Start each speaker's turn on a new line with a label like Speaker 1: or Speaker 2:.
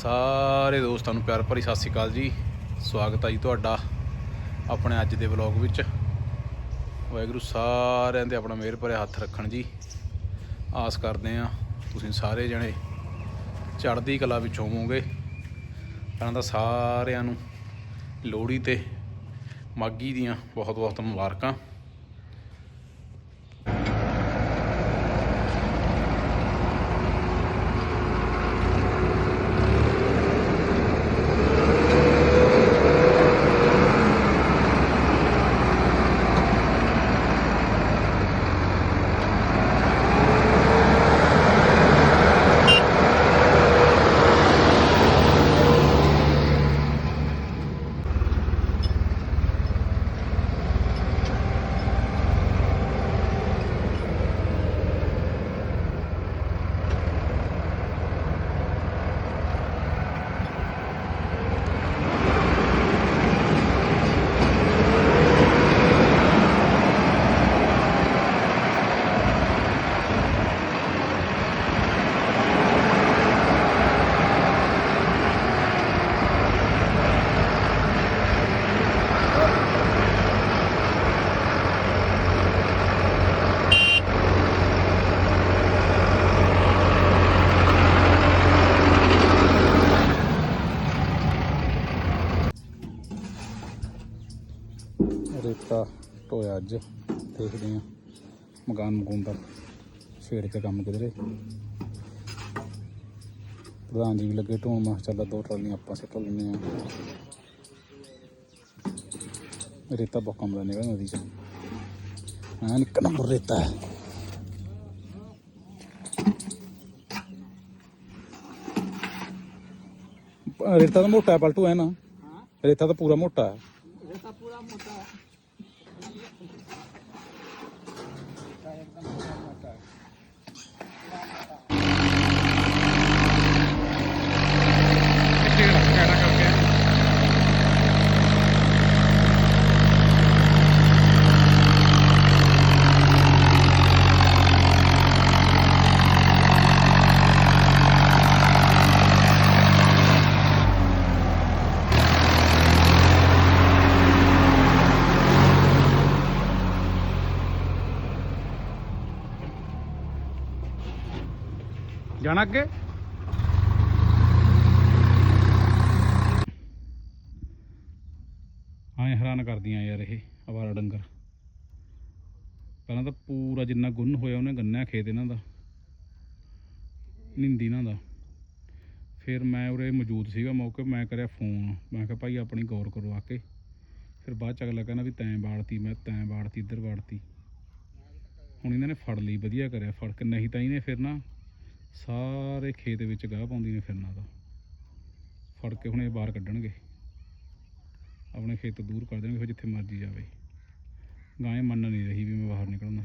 Speaker 1: ਸਾਰੇ ਦੋਸਤਾਂ ਨੂੰ ਪਿਆਰ ਭਰੀ ਸਤਿ ਸ਼੍ਰੀ ਅਕਾਲ ਜੀ। ਸਵਾਗਤ ਹੈ ਜੀ ਤੁਹਾਡਾ ਆਪਣੇ ਅੱਜ ਦੇ ਵਲੌਗ ਵਿੱਚ। ਵਾਹਿਗੁਰੂ ਸਾਰਿਆਂ ਦੇ ਆਪਣਾ ਮਿਹਰ ਭਰਿਆ ਹੱਥ ਰੱਖਣ ਜੀ। ਆਸ ਕਰਦੇ ਆ ਤੁਸੀਂ ਸਾਰੇ ਜਣੇ ਚੜ੍ਹਦੀ ਕਲਾ ਵਿੱਚ ਹੋਵੋਗੇ। ਪਹਿਲਾਂ ਤਾਂ ਸਾਰਿਆਂ ਨੂੰ ਲੋਹੜੀ ਤੇ ਮਾਗੀ ਦੀਆਂ ਬਹੁਤ ਬਹੁਤ ਮੁਬਾਰਕਾਂ। ਦਿੱਤਾ ਢੋਇਆ ਅੱਜ ਦੇਖਦੇ ਆ ਮਕਾਨ ਮਕੂਨ ਦਾ ਸਵੇਰ ਤੇ ਕੰਮ ਕਿਧਰੇ। ਪ੍ਰਧਾਨ ਜੀ ਵੀ ਲੱਗੇ ਢੋਣ ਮਾ ਚੱਲ ਦੋ ਟਰਾਲੀਆਂ ਆਪਾਂ ਸੇ ਢੋਲ ਲੈਣੇ ਆ ਰੇਤਾ ਬਹੁਤ ਕੰਮ ਦਾ ਨਿਕਲ ਨਦੀ ਚ। ਹਾਂ ਨਿੱਕਾ ਨੰਬਰ ਰੇਤਾ ਹੈ। ਰੇਤਾ ਦਾ ਮੋਟਾ ਪਲਟੂ ਹੈ ਨਾ। ਰੇਤਾ ਤਾਂ ਪੂਰਾ ਮੋਟਾ ਹੈ।
Speaker 2: ਰੇਤਾ ਪੂਰਾ ਮੋਟਾ ਹੈ। Kaya ka
Speaker 1: ਜਾਣਾ ਅੱਗੇ? ਹਾਂ ਹੈਰਾਨ ਕਰਦੀਆਂ ਯਾਰ ਇਹ ਅਵਾਰਾ ਡੰਗਰ। ਪਹਿਲਾਂ ਤਾਂ ਪੂਰਾ ਜਿੰਨਾ ਗੁੰਨ ਹੋਇਆ ਉਹਨੇ ਗੰਨਿਆ ਖੇਤ ਇਹਨਾਂ ਦਾ। ਨਿੰਦੀ ਇਹਨਾਂ ਦਾ। ਫਿਰ ਮੈਂ ਉਰੇ ਮੌਜੂਦ ਸੀਗਾ ਮੌਕੇ, ਮੈਂ ਕਰਿਆ ਫੋਨ। ਮੈਂ ਕਿਹਾ, ਭਾਈ, ਆਪਣੀ ਗੌਰ ਕਰੋ ਆ ਕੇ। ਫਿਰ ਬਾਅਦ ਚ ਅਗਲਾ ਕਹਿੰਦਾ ਵੀ ਤੈਂ ਬਾੜਤੀ ਮੈਂ ਤੈਂ ਬਾੜਤੀ ਇੱਧਰ ਬਾੜਤੀ ਹੁਣ ਇਹਨਾਂ ਨੇ ਫੜ ਲਈ, ਵਧੀਆ ਕਰਿਆ। ਫੜ ਕੇ ਨਹੀਂ ਤਾਂ ਇਹਨੇ ਫਿਰ ਨਾ ਸਾਰੇ ਖੇਤ ਵਿੱਚ ਗਾਹ ਪਾਉਂਦੀ ਨੇ ਫਿਰਨਾ ਦਾ ਫੜ ਕੇ ਹੁਣ ਇਹ ਬਾਹਰ ਕੱਢਣਗੇ। ਆਪਣੇ ਖੇਤ ਦੂਰ ਕਰ ਦੇਣਗੇ, ਫਿਰ ਜਿੱਥੇ ਮਰਜ਼ੀ ਜਾਵੇ। ਗਾਂ ਮੰਨ ਨਹੀਂ ਰਹੀ ਵੀ ਮੈਂ ਬਾਹਰ ਨਿਕਲਣਾ।